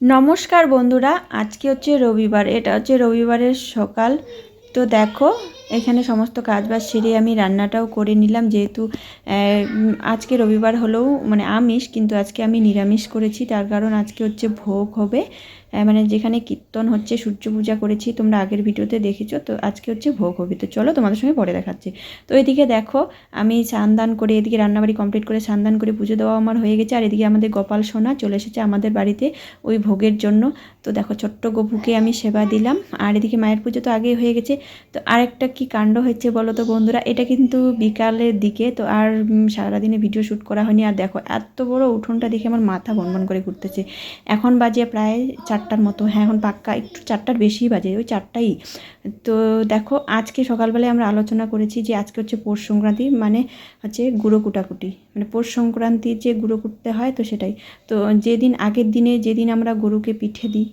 নমস্কার বন্ধুরা আজকে হচ্ছে রবিবার এটা হচ্ছে রবিবারের সকাল। তো দেখো এখানে সমস্ত কাজবাজ সেরে আমি রান্নাটাও করে নিলাম। যেহেতু আজকে রবিবার হলেও মানে আমিষ, কিন্তু আজকে আমি নিরামিষ করেছি। তার কারণ আজকে হচ্ছে ভোগ হবে। মানে যেখানে কীর্তন হচ্ছে, সূর্য পূজা করেছি, তোমরা আগের ভিডিওতে দেখেছ, তো আজকে হচ্ছে ভোগ হবে। তো চলো তোমাদের সঙ্গে পরে দেখাচ্ছি। তো এদিকে দেখো, আমি স্নান করে এদিকে রান্নাবাড়ি কমপ্লিট করে স্নান করে পুজো দেওয়া আমার হয়ে গেছে। আর এদিকে আমাদের গোপাল সোনা চলে এসেছে আমাদের বাড়িতে ওই ভোগের জন্য। তো দেখো, ছোট্ট গপুকে আমি সেবা দিলাম। আর এদিকে মায়ের পুজো তো আগেই হয়ে গেছে। তো আরেকটা কি কাণ্ড হয়েছে বলো তো বন্ধুরা? এটা কিন্তু বিকালের দিকে, তো আর সারাদিনে ভিডিও শ্যুট করা হয়নি। আর দেখো, এত বড় উঠোনটা দেখে আমার মাথা বনবন করে ঘুরতেছে। এখন বাজে প্রায় চারটার মতো। হ্যাঁ এখন পাক্কা একটু চারটার বেশি বাজে, ওই চারটাই। তো দেখো, আজকে সকালবেলায় আমরা আলোচনা করেছি যে আজকে হচ্ছে পৌষ সংক্রান্তি মানে হচ্ছে গুঁড়ো কুটাকুটি। মানে পৌষ সংক্রান্তির যে গুঁড়ো কুটতে হয় তো সেটাই। তো যেদিন আগের দিনে যেদিন আমরা গরুকে পিঠে দিই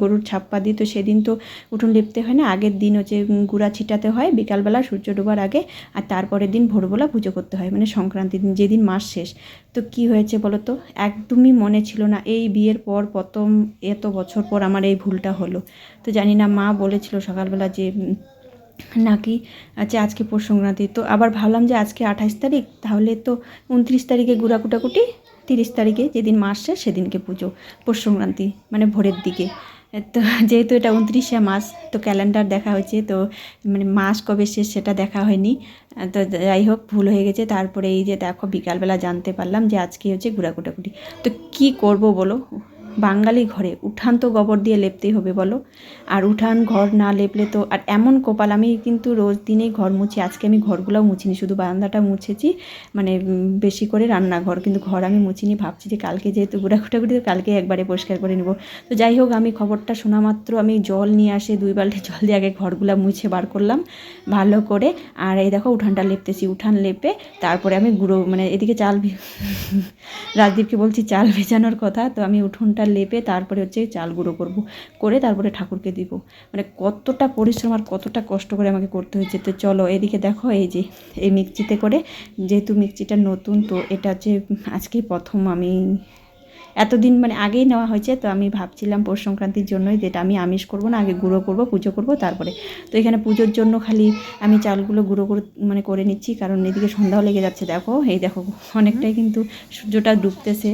গরুর ছাপ্পা দিই, তো সেদিন তো উঠোন লিপতে হয় না, আগের দিন হচ্ছে গুঁড়া ছিটাতে হয়, বিকালবেলা সূর্য ডোবার আগে, আর তারপরের দিন ভোরবেলা পুজো করতে হয় মানে সংক্রান্তির দিন, যেদিন মাস শেষ। তো কি হয়েছে বলো তো? একদমই মনে ছিল না, এই বিয়ের পর প্রথম এত বছর পর আমার এই ভুলটা হলো। তো জানি না মা বলেছিল সকালবেলা যে নাকি আচ্ছা আজকে পৌষ সংক্রান্তি, তো আবার ভাবলাম যে আজকে আঠাশ তারিখ, তাহলে তো উনত্রিশ তারিখে গুড়া কুটাকুটি তিরিশ তারিখে যেদিন মাস শেষ, সেদিনকে পুজো, পৌষ সংক্রান্তি মানে ভোরের দিকে। তো যেহেতু এটা উনত্রিশে মাস, তো ক্যালেন্ডার দেখা হয়েছে, তো মানে মাস কবে শেষ সেটা দেখা হয়নি। তো যাই হোক, ভুল হয়ে গেছে। তারপরে এই যে দেখো, বিকালবেলা জানতে পারলাম যে আজকে হচ্ছে ঘোরা কুটাকুটি তো কি করব বলো? বাঙালি ঘরে উঠান তো গোবর দিয়ে লেপতেই হবে বলো। আর উঠান, ঘর না লেপলে তো, আর এমন কপাল, আমি কিন্তু রোজ দিনেই ঘর মুছি, আজকে আমি ঘরগুলোও মুছিনি, শুধু বারান্দাটা মুছেছি মানে বেশি করে রান্নাঘর, কিন্তু ঘর আমি মুছিনি, ভাবছি যে কালকে যেহেতু গুড়া কুটাকুটি তো কালকে একবারে পরিষ্কার করে নেব। তো যাই হোক, আমি খবরটা শোনা মাত্র, আমি জল নিয়ে আসে, দুই বালতি জল দিয়ে আগে ঘরগুলো মুছে বার করলাম, ভালো করে। আর এই দেখো, উঠানটা লেপতেছি, উঠান লেপে তারপরে আমি গুঁড়ো মানে এদিকে চাল রাজদীপকে বলছি, চাল ভেজানোর কথা, তো আমি উঠোনটা লেপে তারপরে হচ্ছে চাল গুঁড়ো করব। করে তারপরে ঠাকুরকে দিব। মানে কতটা পরিশ্রম আর কতটা কষ্ট করে আমাকে করতে হয়েছে। তো চলো এদিকে দেখো, এই যে, এই মিক্সিতে করে যেহেতু মিক্সিটা নতুন, তো এটা হচ্ছে আজকেই প্রথম আমি এতদিন মানে আগেই নেওয়া হয়েছে। তো আমি ভাবছিলাম পৌষ সংক্রান্তির জন্যই যেটা আমি আমিষ করব না, আগে গুঁড়ো করব, পুজো করব, তারপরে। তো এখানে পুজোর জন্য খালি আমি চালগুলো গুঁড়ো করে মানে করে নিচ্ছি। কারণ এদিকে সন্ধ্যাও লেগে যাচ্ছে, দেখো, এই দেখো, অনেকটাই কিন্তু সূর্যটা ডুবতেছে।